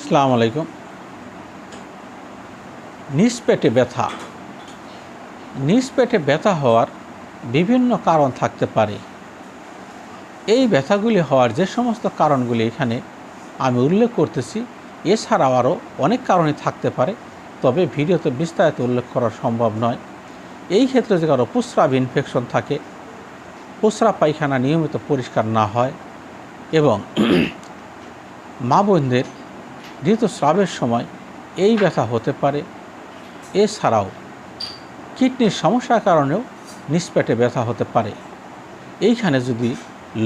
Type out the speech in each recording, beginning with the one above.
আসসালামু আলাইকুম। নিজ পেটে ব্যথা। নিজ পেটে ব্যথা হওয়ার বিভিন্ন কারণ থাকতে পারে। এই ব্যথাগুলি হওয়ার যে সমস্ত কারণগুলি এখানে আমি উল্লেখ করতেছি, এছাড়াও আরও অনেক কারণই থাকতে পারে, তবে ভিডিওতে বিস্তারিত উল্লেখ করা সম্ভব নয়। এই ক্ষেত্রে যে কারও প্রস্রাব ইনফেকশন থাকে প্রস্রাব পায়খানা নিয়মিত পরিষ্কার না হয় এবং মা বোনদের ঋতুস্রাবের সময় এই ব্যথা হতে পারে, এছাড়াও কিডনির সমস্যার কারণেও নিষ্পেটে ব্যথা হতে পারে। এইখানে যদি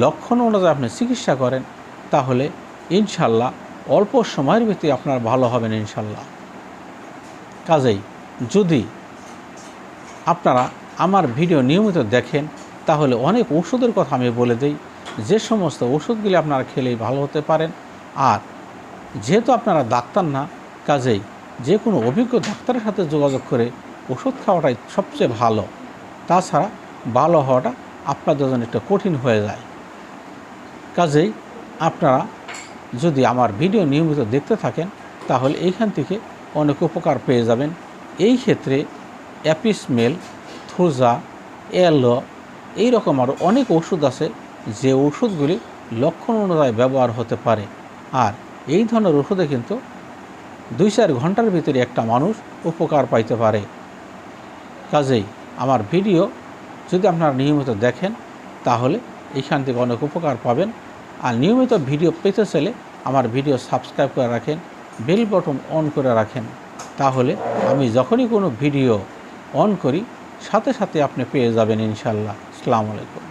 লক্ষণ অনুযায়ী আপনি চিকিৎসা করেন, তাহলে ইনশাল্লাহ অল্প সময়ের ভিতরে আপনার ভালো হবেন ইনশাল্লাহ। কাজেই যদি আপনারা আমার ভিডিও নিয়মিত দেখেন, তাহলে অনেক ওষুধের কথা আমি বলে দিই। যে সমস্ত ওষুধগুলি আপনারা খেলেই ভালো হতে পারেন, আর যেহেতু আপনারা ডাক্তার না, কাজেই যে কোনো অভিজ্ঞ ডাক্তারের সাথে যোগাযোগ করে ওষুধ খাওয়াটাই সবচেয়ে ভালো। তাছাড়া ভালো হওয়াটা আপনাদের জন্য একটু কঠিন হয়ে যায়। কাজেই আপনারা যদি আমার ভিডিও নিয়মিত দেখতে থাকেন, তাহলে এইখান থেকে অনেক উপকার পেয়ে যাবেন। এই ক্ষেত্রে অ্যাপিসমেল থুজা, এলো এই রকম আরও অনেক ওষুধ আছে, যে ওষুধগুলি লক্ষণ অনুযায়ী ব্যবহার হতে পারে। আর এই ধরনের ওষুধে কিন্তু দুই চার ঘণ্টার ভিতরে একটা মানুষ উপকার পাইতে পারে। কাজেই আমার ভিডিও যদি আপনারা নিয়মিত দেখেন, তাহলে এইখান থেকে অনেক উপকার পাবেন। আর নিয়মিত ভিডিও পেতে চাইলে আমার ভিডিও সাবস্ক্রাইব করে রাখেন, বেল বটন অন করে রাখেন। তাহলে আমি যখনই কোনো ভিডিও অন করি, সাথে সাথে আপনি পেয়ে যাবেন ইনশাল্লাহ আসসালামু আলাইকুম।